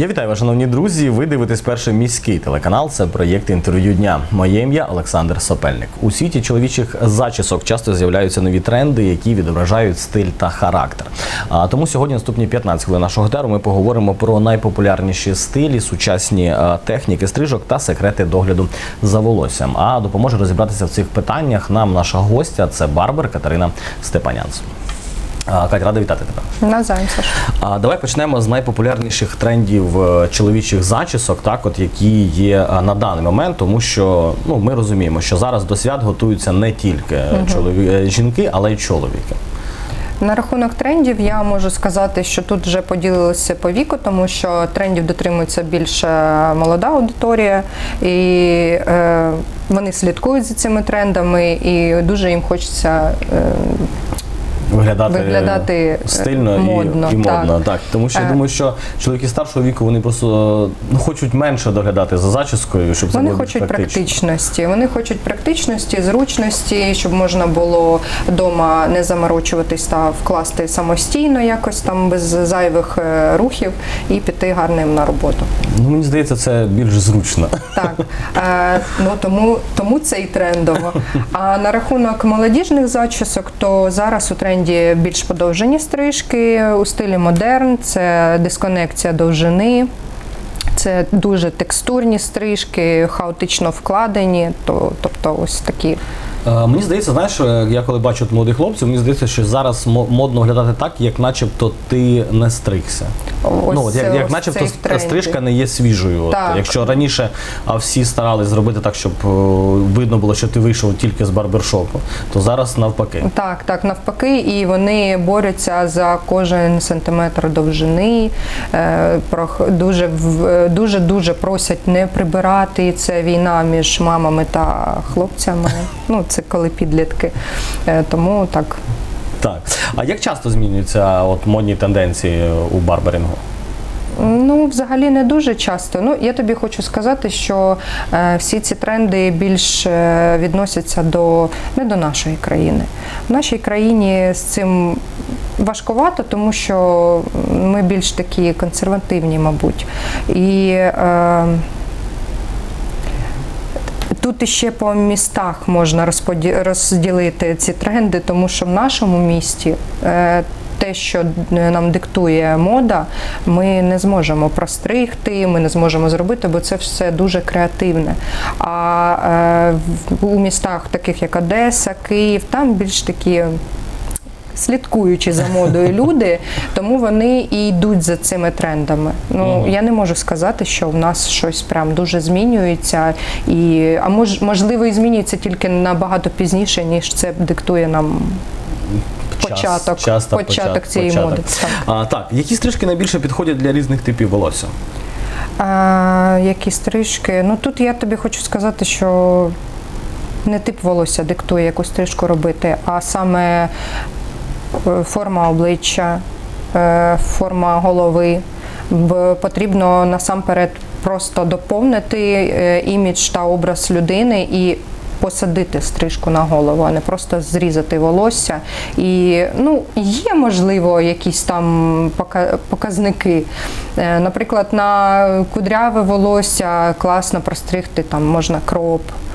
Я вітаю вас, шановні друзі. Ви дивитесь перший міський телеканал. Це проєкт інтерв'ю дня. Моє ім'я Олександр Сопельник. У світі чоловічих зачісок часто з'являються нові тренди, які відображають стиль та характер. А тому сьогодні наступні 15 хвилин нашого етеру ми поговоримо про найпопулярніші стилі, сучасні е, техніки стрижок та секрети догляду за волоссям. А допоможе розібратися в цих питаннях нам наша гостя це барбер Катерина Степанянц. Катя, рада вітати тебе. Навзаєм, Саш. А давай почнемо з найпопулярніших трендів е, чоловічих зачісок, так от які є е, на даний момент, тому що ну ми розуміємо, що зараз до свят готуються не тільки чолові... е, жінки, але й чоловіки. На рахунок трендів я можу сказати, що тут вже поділилися по віку, тому що трендів дотримується більше молода аудиторія, і е, вони слідкують за цими трендами, і дуже їм хочеться е, Виглядати, Виглядати, е, стильно модно, і, і модно. так. Так. тому що я Е. думаю, що чоловіки старшого віку вони просто ну, хочуть менше доглядати за зачіскою, щоб це Вони було хочуть практично. практичності. Вони хочуть практичності, зручності, щоб можна було вдома не заморочуватись та вкласти самостійно, якось там без зайвих е, рухів і піти гарним на роботу. Ну мені здається, це більш зручно. Так, е, ну тому, тому це і трендово. А на рахунок молодіжних зачісок, то зараз у тренді більш подовжені стрижки у стилі модерн, це дисконекція довжини. Це дуже текстурні стрижки, хаотично вкладені, то, тобто ось такі. Е, Мені здається, знаєш, е, я коли бачу молодих хлопців, мені здається, що зараз мо- модно виглядати так, як начебто ти не стригся. Ось ну, як, як ось начебто стрижка не є свіжою. От, якщо раніше а, всі старались зробити так, щоб видно було, що ти вийшов тільки з барбершопу, то зараз навпаки. Так, так, навпаки, і вони борються за кожен сантиметр довжини. е, Дуже дуже дуже просять не прибирати. Це війна між мамами та хлопцями. Ну, це коли підлітки. Е, Тому так. Так. А як часто змінюються от модні тенденції у барберінгу? Ну, взагалі не дуже часто. Ну, я тобі хочу сказати, що е, всі ці тренди більш е, відносяться до не до нашої країни. В нашій країні з цим важкувато, тому що ми більш такі консервативні, мабуть. І е, Тут іще по містах можна розділити ці тренди, тому що в нашому місті е, те, що нам диктує мода, ми не зможемо простригти, ми не зможемо зробити, бо це все дуже креативне. А е, у містах, таких як Одеса, Київ, там більш такі слідкуючи за модою люди, тому вони і йдуть за цими трендами. Ну Мгм. я не можу сказати, що в нас щось прям дуже змінюється, і а мож, можливо і змінюється тільки набагато пізніше, ніж це диктує нам початок, час та початок цієї початок. моди. Так. А, так, які стрижки найбільше підходять для різних типів волосся? А, які стрижки? Ну тут я тобі хочу сказати, що не тип волосся диктує, яку стрижку робити, а саме форма обличчя, е, форма голови. Потрібно насамперед просто доповнити е, імідж та образ людини і. Посадити стрижку на голову, а не просто зрізати волосся. І ну, є, можливо, якісь там показники. Е, Наприклад, на кудряве волосся класно простригти, там можна кроп, е,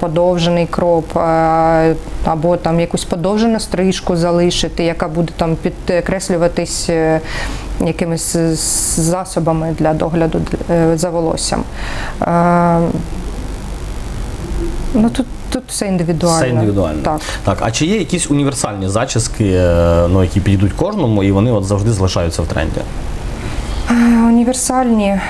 подовжений кроп, е, або там якусь подовжену стрижку залишити, яка буде там підкреслюватись е, якимись засобами для догляду е, за волоссям. Е, Ну тут, тут все індивідуально. Все індивідуально. Так. Так, а чи є якісь універсальні зачіски, е, ну, які підійдуть кожному, і вони от завжди залишаються в тренді? Е, Універсальні.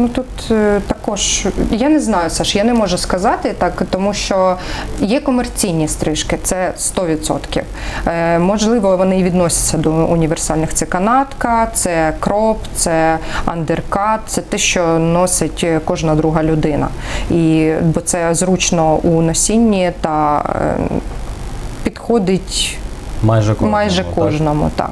Ну тут е, також я не знаю, Саш, я не можу сказати так, тому що є комерційні стрижки, це 100%. Е, можливо, вони і відносяться до універсальних. Це канатка, це кроп, це андеркат, це те, що носить кожна друга людина. І бо це зручно у носінні та е, підходить Майже кожному. майже кожному, так.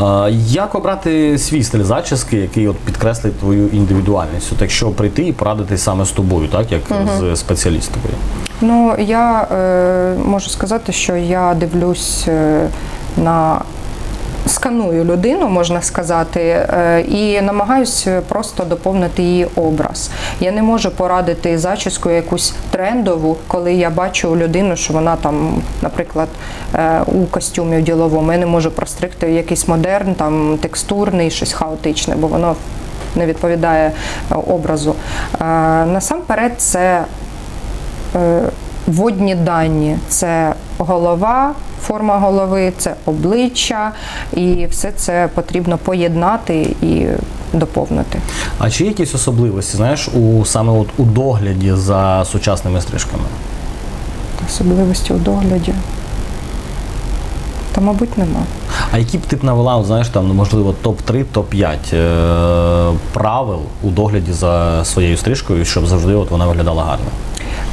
А, Як обрати свій стиль зачіски, який от підкреслить твою індивідуальність? От якщо прийти і порадитись саме з тобою, так як з спеціалістовою? Ну, я е, можу сказати, що я дивлюсь е, на сканую людину, можна сказати, е, і намагаюся просто доповнити її образ. Я не можу порадити зачіску якусь трендову, коли я бачу людину, що вона там, наприклад, е, у костюмі у діловому. Я не можу простригти якийсь модерн, там текстурний, щось хаотичне, бо воно не відповідає е, образу. Насамперед, це водні дані. Це голова, форма голови, це обличчя, і все це потрібно поєднати і доповнити. А чи є якісь особливості, знаєш, у саме от у догляді за сучасними стрижками? Особливості у догляді. Та, мабуть, нема. А які б ти б навела, знаєш, там, ну, можливо, топ-3, топ-5 е- правил у догляді за своєю стрижкою, щоб завжди от вона виглядала гарно?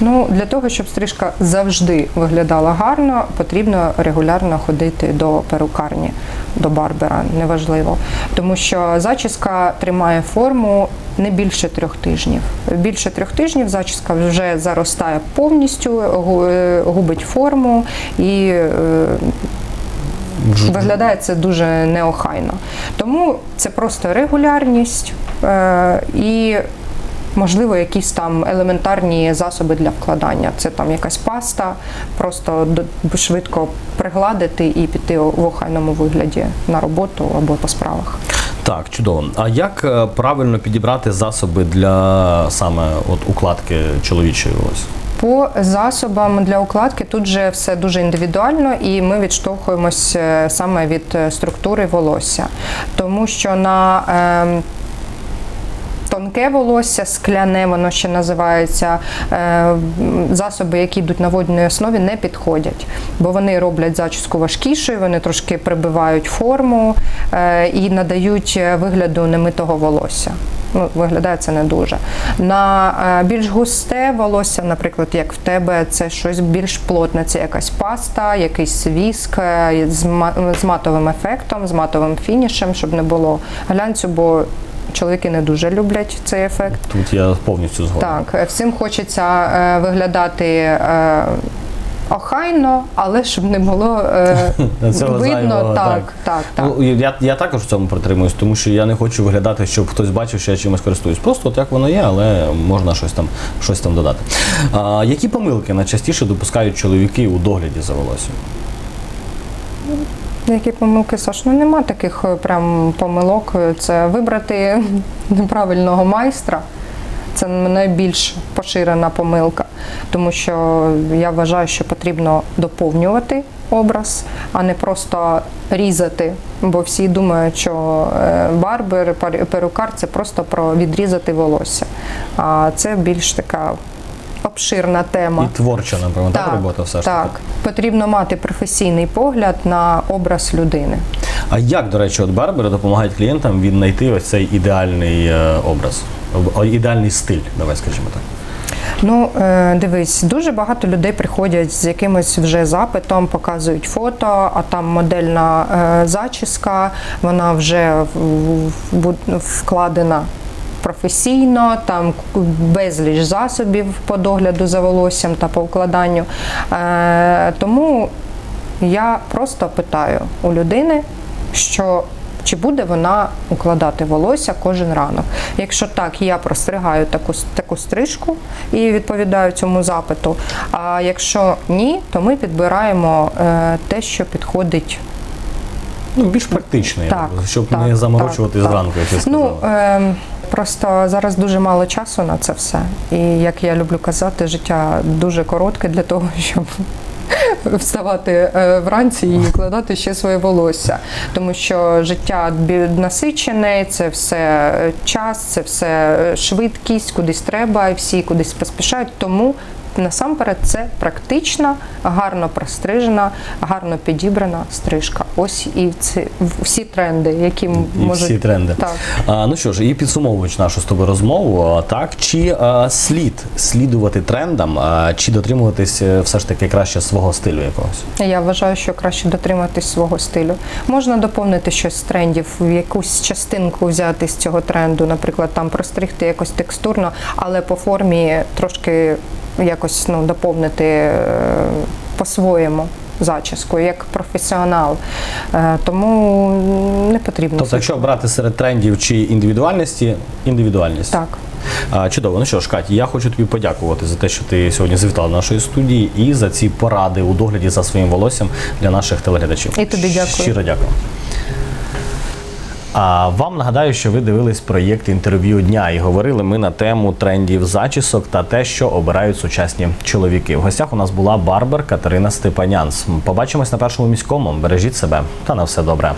Ну, для того, щоб стрижка завжди виглядала гарно, потрібно регулярно ходити до перукарні, до барбера, неважливо. Тому що зачіска тримає форму не більше трьох тижнів. Більше трьох тижнів зачіска вже заростає повністю, е, губить форму і е, Виглядає це дуже неохайно. Тому це просто регулярність е, і, можливо, якісь там елементарні засоби для вкладання. Це там якась паста, просто швидко пригладити і піти в охайному вигляді на роботу або по справах. Так, чудово. А як е, правильно підібрати засоби для саме от укладки чоловічої волосся? По засобам для укладки тут же все дуже індивідуально, і ми відштовхуємось е, саме від е, структури волосся, тому що на ем, Тонке волосся, скляне, воно ще називається. е, Засоби, які йдуть на водній основі, не підходять, бо вони роблять зачіску важкішою, вони трошки прибивають форму е, і надають е, вигляду немитого волосся. Ну, виглядає це не дуже. На більш густе волосся, наприклад, як в тебе, це щось більш плотне, це якась паста, якийсь віск з матовим ефектом, з матовим фінішем, щоб не було глянцю, бо чоловіки не дуже люблять цей ефект. Тут я повністю згоден. Так, е, всім хочеться е, виглядати е, охайно, але щоб не було е, видно. зайвого, так, так. так, так. Ну, я, я також в цьому притримуюсь, тому що я не хочу виглядати, щоб хтось бачив, що я чимось користуюсь. Просто от як воно є, але можна щось там, щось там додати. А, які помилки найчастіше допускають чоловіки у догляді за волоссям? Які помилки, Саш? Ну нема таких е, прям помилок. Це вибрати неправильного майстра. Це найбільш поширена помилка, тому що я вважаю, що потрібно доповнювати образ, а не просто різати. Бо всі думають, що е, барбер, перукар це просто про відрізати волосся. А це більш така обширна тема. І творча, напевно, так, робота все ж таки. так. Потрібно мати професійний погляд на образ людини. А як, до речі, от барбери допомагають клієнтам віднайти ось цей ідеальний е, образ, ідеальний стиль, давай скажімо так. Ну, е, дивись, дуже багато людей приходять з якимось вже запитом, показують фото, а там модельна е, зачіска, вона вже вкладена. Професійно, там безліч засобів по догляду за волоссям та по вкладанню. Е, тому я просто питаю у людини, що чи буде вона укладати волосся кожен ранок. Якщо так, я простригаю таку, таку стрижку і відповідаю цьому запиту. А якщо ні, то ми підбираємо е, те, що підходить Ну, більш практичний, Так, щоб так, не заморочувати так, зранку, як я Ну, е, просто зараз дуже мало часу на це все. І як я люблю казати, життя дуже коротке для того, щоб вставати е, вранці і вкладати ще своє волосся. Тому що життя насичене, це все е, час, це все е, швидкість, кудись треба, і всі кудись поспішають. Тому насамперед це практична, гарно прострижена, гарно підібрана стрижка. Ось і ці всі тренди, які І можуть всі тренди. Так. А, ну що ж, і підсумовуючи нашу з тобою розмову, так чи а, слід слідувати трендам, а, чи дотримуватись е, все ж таки краще свого стилю якогось? Я вважаю, що краще дотриматись свого стилю. Можна доповнити щось з трендів, в якусь частинку взяти з цього тренду, наприклад, там простригти якось текстурно, але по формі трошки якось ну, доповнити е, по-своєму. зачіску, як професіонал. Е, Тому не потрібно. Тобто, якщо брати серед трендів чи індивідуальності, індивідуальність. Так. Чудово. Ну що ж, Каті, я хочу тобі подякувати за те, що ти сьогодні завітала до нашої студії і за ці поради у догляді за своїм волоссям для наших телеглядачів. І тобі дякую. Щиро дякую. А вам нагадаю, що ви дивились проєкт інтерв'ю дня і говорили ми на тему трендів зачісок та те, що обирають сучасні чоловіки. В гостях у нас була барбер Катерина Степанянс. Побачимось на першому міському. Бережіть себе та на все добре.